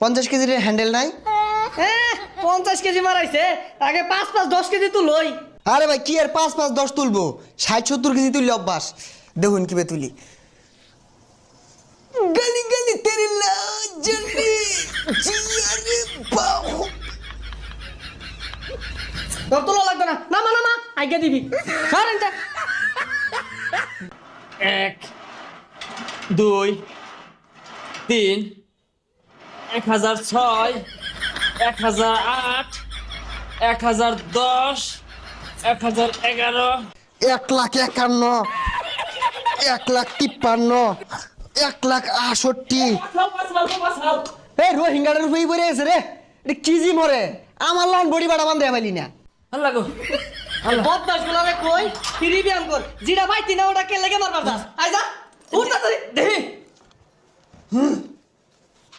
পঞ্চাশ কেজির হ্যান্ডেল নাই? হ্যাঁ পঞ্চাশ কেজি মারাইছে। আগে পাঁচ পাঁচ দশ কেজি তো লই। আরে ভাই কি আর পাঁচ পাঁচ দশ তুলবো? ষাট সত্তর কেজি তুললে অভ্যাস। দেখুন কীভাবে তুলি। গলি গলি তেরে লাজলি। জিয়ারে বাহু তোর তোলা লাগবে না। নামা নামা। আগে দিবি। সরেন যা। এক দুই তিন। এক হাজার ছয় এক হাজার আট এক হাজার দশ এক হাজার এগারো। এক লাখ একান্ন এক লাখ তিপ্পান্ন এক লাখ আষট্টি এই রোহিঙ্গাটার উপরেই পড়ে আছে রে। এটা কি জি মরে? আমার লন বডি বাড়া বান্ধে পাইলি না। আল্লাহ গো। বদমাসগুলো রে কই? ফিরি ব্যায়াম কর। জিরা ভাই তিনা ওটা কে লেগে মারবার দাস? আই যা। উঠ তাড়াতাড়ি। দেখি